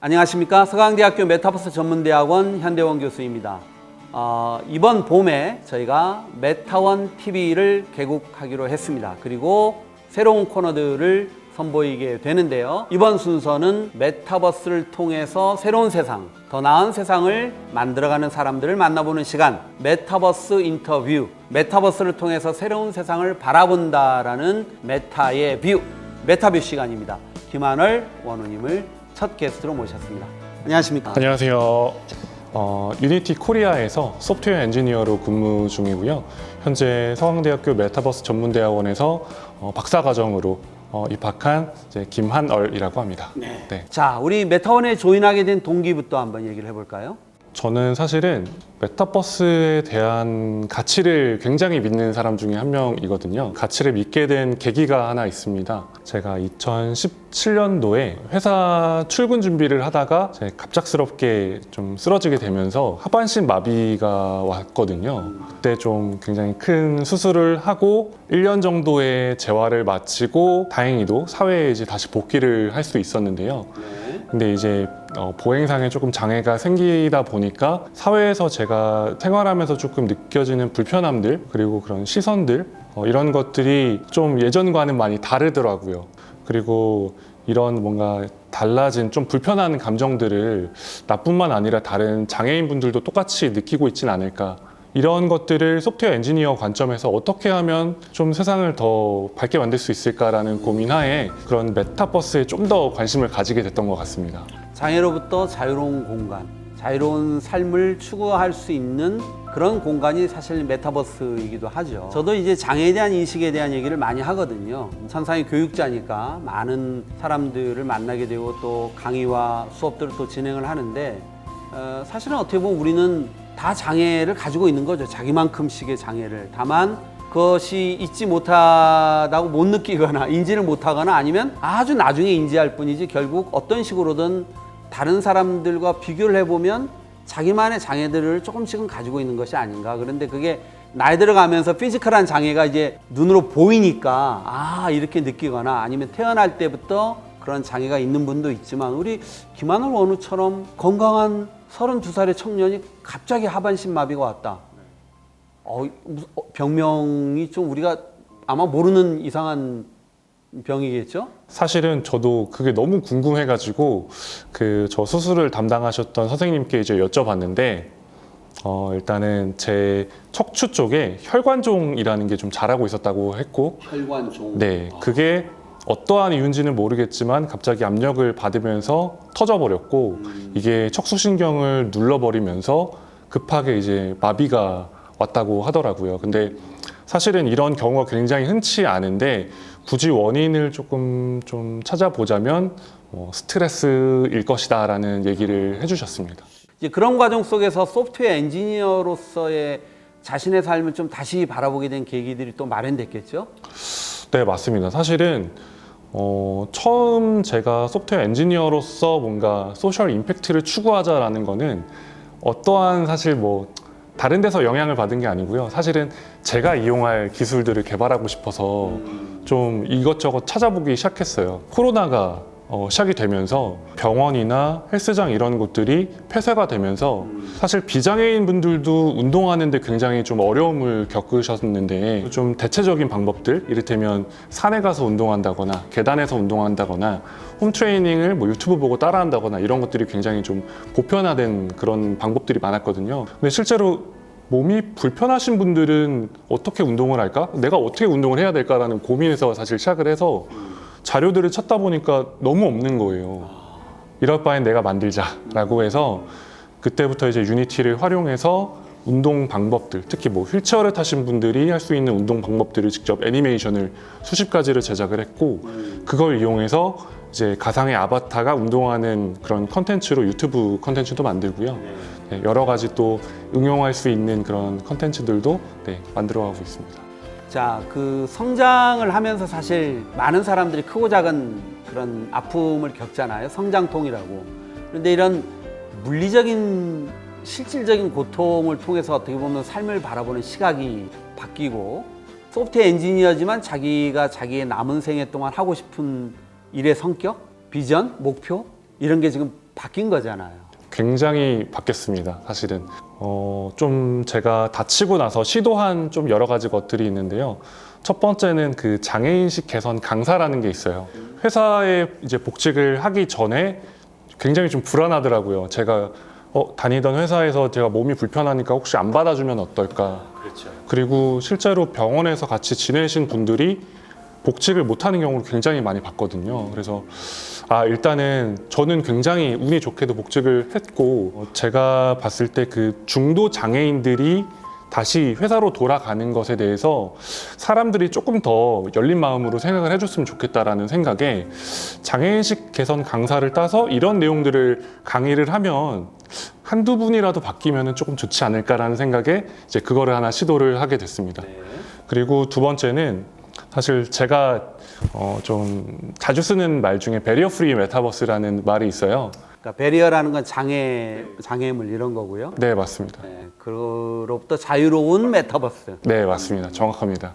안녕하십니까 서강대학교 메타버스 전문대학원 현대원 교수입니다. 어, 이번 봄에 저희가 메타원 TV를 개국하기로 했습니다. 그리고 새로운 코너들을 선보이게 되는데요. 이번 순서는 메타버스를 통해서 새로운 세상, 더 나은 세상을 만들어가는 사람들을 만나보는 시간, 메타버스 인터뷰, 메타버스를 통해서 새로운 세상을 바라본다라는 메타의 뷰, 메타뷰 시간입니다. 김한월 원우님을 첫 게스트로 모셨습니다. 안녕하십니까? 안녕하세요. 어, 유니티 코리아에서 소프트웨어 엔지니어로 근무 중이고요. 현재 서강대학교 메타버스 전문대학원에서 어, 박사과정으로 어, 입학한 이제 김한얼이라고 합니다. 네. 자, 우리 메타원에 조인하게 된 동기부터 한번 얘기를 해볼까요? 저는 사실은 메타버스에 대한 가치를 굉장히 믿는 사람 중에 한 명이거든요. 가치를 믿게 된 계기가 하나 있습니다. 제가 2017년도에 회사 출근 준비를 하다가 제 갑작스럽게 좀 쓰러지게 되면서 하반신 마비가 왔거든요. 그때 좀 굉장히 큰 수술을 하고 1년 정도의 재활을 마치고 다행히도 사회에 이제 다시 복귀를 할 수 있었는데요. 근데 이제 어, 보행상에 조금 장애가 생기다 보니까 사회에서 제가 생활하면서 조금 느껴지는 불편함들 그리고 그런 시선들 어, 이런 것들이 좀 예전과는 많이 다르더라고요. 그리고 이런 뭔가 달라진 좀 불편한 감정들을 나뿐만 아니라 다른 장애인분들도 똑같이 느끼고 있진 않을까. 이런 것들을 소프트웨어 엔지니어 관점에서 어떻게 하면 좀 세상을 더 밝게 만들 수 있을까라는 고민하에 그런 메타버스에 좀 더 관심을 가지게 됐던 것 같습니다. 장애로부터 자유로운 공간, 자유로운 삶을 추구할 수 있는 그런 공간이 사실 메타버스이기도 하죠. 저도 이제 장애에 대한 인식에 대한 얘기를 많이 하거든요. 천상의 교육자니까 많은 사람들을 만나게 되고 또 강의와 수업들을 또 진행을 하는데 어, 사실은 어떻게 보면 우리는 다 장애를 가지고 있는 거죠. 자기만큼씩의 장애를. 다만 그것이 있지 못하다고 못 느끼거나 인지를 못하거나 아니면 아주 나중에 인지할 뿐이지 결국 어떤 식으로든 다른 사람들과 비교를 해보면 자기만의 장애들을 조금씩은 가지고 있는 것이 아닌가. 그런데 그게 나이 들어가면서 피지컬한 장애가 이제 눈으로 보이니까 아 이렇게 느끼거나 아니면 태어날 때부터 그런 장애가 있는 분도 있지만 우리 김하늘 원우처럼 건강한 32살의 청년이 갑자기 하반신 마비가 왔다. 어, 어, 병명이 좀 우리가 아마 모르는 이상한 병이겠죠? 사실은 저도 그게 너무 궁금해가지고 그 저 수술을 담당하셨던 선생님께 이제 여쭤봤는데 어 일단은 제 척추 쪽에 혈관종이라는 게 좀 자라고 있었다고 했고 혈관종. 네 그게 어떠한 이유인지는 모르겠지만 갑자기 압력을 받으면서 터져버렸고 이게 척수신경을 눌러버리면서 급하게 이제 마비가 왔다고 하더라고요. 근데 사실은 이런 경우가 굉장히 흔치 않은데 굳이 원인을 조금 좀 찾아보자면 뭐 스트레스일 것이다라는 얘기를 해주셨습니다. 이제 그런 과정 속에서 소프트웨어 엔지니어로서의 자신의 삶을 좀 다시 바라보게 된 계기들이 또 마련됐겠죠? 네, 맞습니다. 사실은 어, 처음 제가 소프트웨어 엔지니어로서 뭔가 소셜 임팩트를 추구하자라는 거는 어떠한 사실 뭐 다른 데서 영향을 받은 게 아니고요. 사실은 제가 이용할 기술들을 개발하고 싶어서 좀 이것저것 찾아보기 시작했어요. 코로나가 어, 시작이 되면서 병원이나 헬스장 이런 곳들이 폐쇄가 되면서 사실 비장애인 분들도 운동하는데 굉장히 좀 어려움을 겪으셨는데 좀 대체적인 방법들 이를테면 산에 가서 운동한다거나 계단에서 운동한다거나 홈 트레이닝을 뭐 유튜브 보고 따라한다거나 이런 것들이 굉장히 좀 보편화된 그런 방법들이 많았거든요. 근데 실제로 몸이 불편하신 분들은 어떻게 운동을 할까? 내가 어떻게 운동을 해야 될까라는 고민에서 사실 시작을 해서 자료들을 찾다 보니까 너무 없는 거예요. 이럴 바엔 내가 만들자라고 해서 그때부터 이제 유니티를 활용해서 운동 방법들, 특히 뭐 휠체어를 타신 분들이 할 수 있는 운동 방법들을 직접 애니메이션을 수십 가지를 제작을 했고 그걸 이용해서 이제 가상의 아바타가 운동하는 그런 컨텐츠로 유튜브 컨텐츠도 만들고요. 네, 여러 가지 또 응용할 수 있는 그런 컨텐츠들도 네, 만들어가고 있습니다. 자, 그 성장을 하면서 사실 많은 사람들이 크고 작은 그런 아픔을 겪잖아요. 성장통이라고. 그런데 이런 물리적인 실질적인 고통을 통해서 어떻게 보면 삶을 바라보는 시각이 바뀌고 소프트웨어 엔지니어지만 자기가 자기의 남은 생애 동안 하고 싶은 일의 성격, 비전, 목표 이런 게 지금 바뀐 거잖아요. 굉장히 바뀌었습니다. 사실은 어, 좀 제가 다치고 나서 시도한 좀 여러 가지 것들이 있는데요. 첫 번째는 그 장애인식 개선 강사라는 게 있어요. 회사에 이제 복직을 하기 전에 굉장히 좀 불안하더라고요. 제가 어, 다니던 회사에서 제가 몸이 불편하니까 혹시 안 받아주면 어떨까. 그렇죠. 그리고 실제로 병원에서 같이 지내신 분들이 복직을 못하는 경우를 굉장히 많이 봤거든요. 그래서 아 일단은 저는 굉장히 운이 좋게도 복직을 했고 어, 제가 봤을 때 그 중도 장애인들이 다시 회사로 돌아가는 것에 대해서 사람들이 조금 더 열린 마음으로 생각을 해줬으면 좋겠다라는 생각에 장애인식 개선 강사를 따서 이런 내용들을 강의를 하면 한두 분이라도 바뀌면 조금 좋지 않을까라는 생각에 이제 그거를 하나 시도를 하게 됐습니다. 그리고 두 번째는 사실 제가 어, 좀 자주 쓰는 말 중에 베리어 프리 메타버스라는 말이 있어요. 그러니까 베리어라는 건 장애 장애물 이런 거고요. 네, 맞습니다. 네, 그로부터 자유로운 메타버스. 네, 맞습니다. 정확합니다.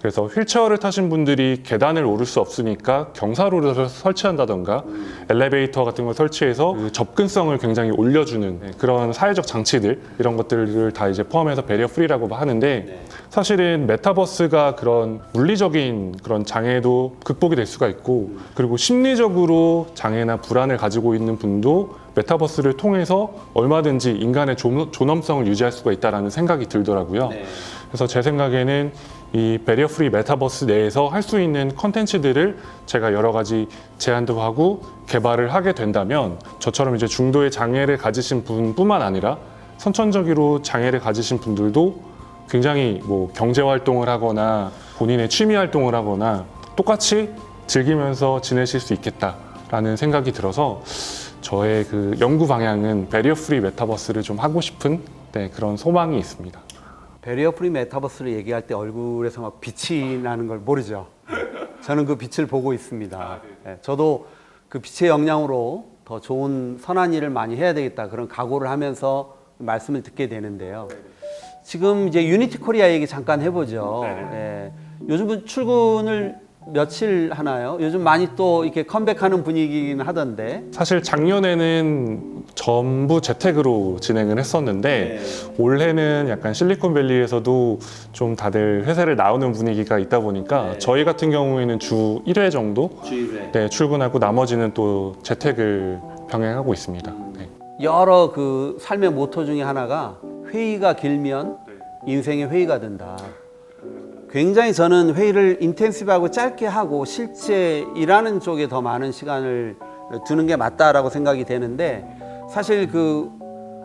그래서 휠체어를 타신 분들이 계단을 오를 수 없으니까 경사로를 설치한다던가 엘리베이터 같은 걸 설치해서 그 접근성을 굉장히 올려주는 네, 그런 사회적 장치들 이런 것들을 다 이제 포함해서 베리어 프리라고 하는데 사실은 메타버스가 그런 물리적인 그런 장애도 극복이 될 수가 있고 그리고 심리적으로 장애나 불안을 가지고 있는 분도 메타버스를 통해서 얼마든지 인간의 존- 존엄성을 유지할 수가 있다라는 생각이 들더라고요. 네. 그래서 제 생각에는 이 베리어 프리 메타버스 내에서 할 수 있는 컨텐츠들을 제가 여러 가지 제안도 하고 개발을 하게 된다면 저처럼 이제 중도의 장애를 가지신 분뿐만 아니라 선천적으로 장애를 가지신 분들도 굉장히 뭐 경제 활동을 하거나 본인의 취미 활동을 하거나 똑같이 즐기면서 지내실 수 있겠다라는 생각이 들어서 저의 그 연구 방향은 베리어 프리 메타버스를 좀 하고 싶은 네, 그런 소망이 있습니다. 베리어 프리 메타버스를 얘기할 때 얼굴에서 막 빛이 나는 걸 모르죠. 저는 그 빛을 보고 있습니다. 네, 저도 그 빛의 영향으로 더 좋은 선한 일을 많이 해야 되겠다 그런 각오를 하면서 말씀을 듣게 되는데요. 지금 이제 유니티 코리아 얘기 잠깐 해보죠. 예, 요즘은 출근을 며칠 하나요? 요즘 많이 또 이렇게 컴백하는 분위기긴 하던데. 사실 작년에는 전부 재택으로 진행을 했었는데 올해는 약간 실리콘밸리에서도 좀 다들 회사를 나오는 분위기가 있다 보니까 네. 저희 같은 경우에는 주 1회 정도 주일에 네, 출근하고 나머지는 또 재택을 병행하고 있습니다. 네. 여러 그 삶의 모토 중에 하나가 회의가 길면 인생의 회의가 된다. 굉장히 저는 회의를 인텐시브하고 짧게 하고 실제 일하는 쪽에 더 많은 시간을 두는 게 맞다라고 생각이 되는데 사실 그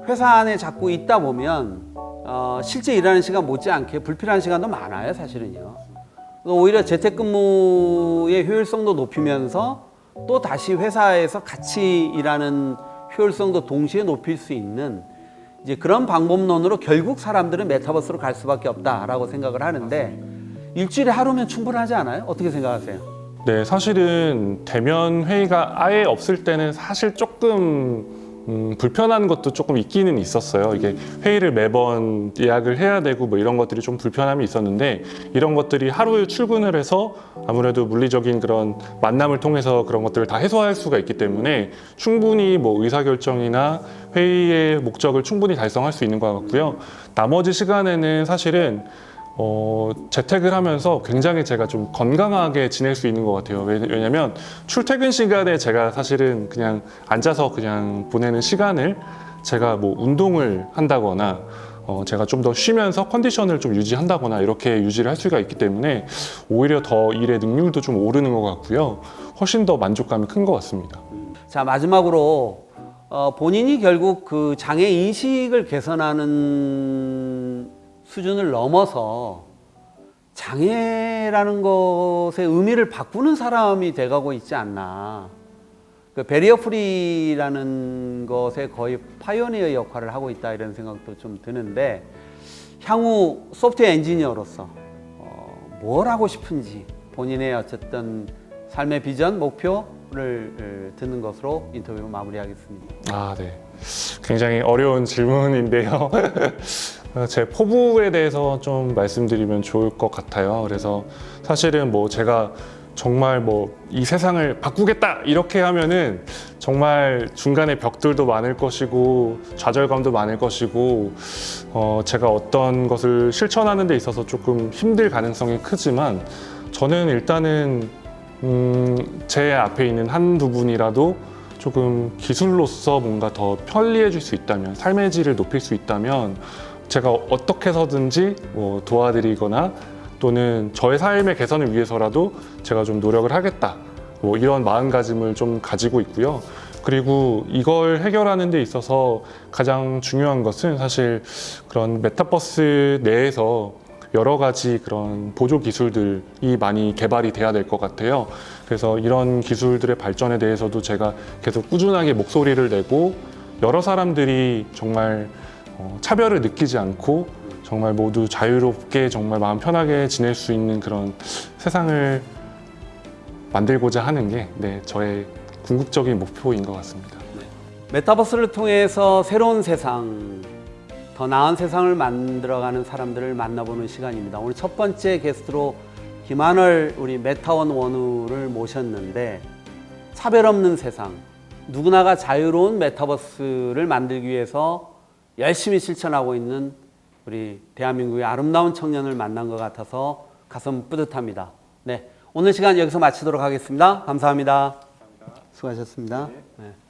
회사 안에 자꾸 있다 보면 어, 실제 일하는 시간 못지않게 불필요한 시간도 많아요 사실은요. 오히려 재택근무의 효율성도 높이면서 또 다시 회사에서 같이 일하는 효율성도 동시에 높일 수 있는 이제 그런 방법론으로 결국 사람들은 메타버스로 갈 수밖에 없다라고 생각을 하는데 일주일에 하루면 충분하지 않아요? 어떻게 생각하세요? 네, 사실은 대면 회의가 아예 없을 때는 사실 조금 음, 불편한 것도 조금 있기는 있었어요. 이게 회의를 매번 예약을 해야 되고 뭐 이런 것들이 좀 불편함이 있었는데 이런 것들이 하루에 출근을 해서 아무래도 물리적인 그런 만남을 통해서 그런 것들을 다 해소할 수가 있기 때문에 충분히 뭐 의사결정이나 회의의 목적을 충분히 달성할 수 있는 것 같고요. 나머지 시간에는 사실은 어, 재택을 하면서 굉장히 제가 좀 건강하게 지낼 수 있는 것 같아요. 왜- 왜냐면 출퇴근 시간에 제가 사실은 그냥 앉아서 그냥 보내는 시간을 제가 뭐 운동을 한다거나 어, 제가 좀 더 쉬면서 컨디션을 좀 유지한다거나 이렇게 유지를 할 수가 있기 때문에 오히려 더 일의 능률도 좀 오르는 것 같고요. 훨씬 더 만족감이 큰 것 같습니다. 자 마지막으로 어, 본인이 결국 그 장애 인식을 개선하는 수준을 넘어서 장애라는 것의 의미를 바꾸는 사람이 돼가고 있지 않나. 그 베리어 프리라는 것에 거의 파이오니어 역할을 하고 있다 이런 생각도 좀 드는데 향후 소프트웨어 엔지니어로서 어, 뭘 하고 싶은지 본인의 어쨌든 삶의 비전 목표를 에, 듣는 것으로 인터뷰 마무리하겠습니다. 아, 네. 굉장히 어려운 질문인데요. 어, 제 포부에 대해서 좀 말씀드리면 좋을 것 같아요. 그래서 사실은 뭐 제가 정말 뭐 이 세상을 바꾸겠다 이렇게 하면은 정말 중간에 벽들도 많을 것이고 좌절감도 많을 것이고 어 제가 어떤 것을 실천하는 데 있어서 조금 힘들 가능성이 크지만 저는 일단은 음제 앞에 있는 한두 분이라도 조금 기술로서 뭔가 더 편리해질 수 있다면 삶의 질을 높일 수 있다면 제가 어떻게 해서든지 뭐 도와드리거나 또는 저의 삶의 개선을 위해서라도 제가 좀 노력을 하겠다. 뭐 이런 마음가짐을 좀 가지고 있고요. 그리고 이걸 해결하는 데 있어서 가장 중요한 것은 사실 그런 메타버스 내에서 여러 가지 그런 보조 기술들이 많이 개발이 돼야 될 것 같아요. 그래서 이런 기술들의 발전에 대해서도 제가 계속 꾸준하게 목소리를 내고 여러 사람들이 정말 어, 차별을 느끼지 않고 정말 모두 자유롭게 정말 마음 편하게 지낼 수 있는 그런 세상을 만들고자 하는 게 네, 저의 궁극적인 목표인 것 같습니다. 메타버스를 통해서 새로운 세상, 더 나은 세상을 만들어가는 사람들을 만나보는 시간입니다. 오늘 첫 번째 게스트로 김한월 우리 메타원 원우를 모셨는데 차별 없는 세상, 누구나가 자유로운 메타버스를 만들기 위해서 열심히 실천하고 있는 우리 대한민국의 아름다운 청년을 만난 것 같아서 가슴 뿌듯합니다. 네, 오늘 시간 여기서 마치도록 하겠습니다. 감사합니다. 수고하셨습니다. 네.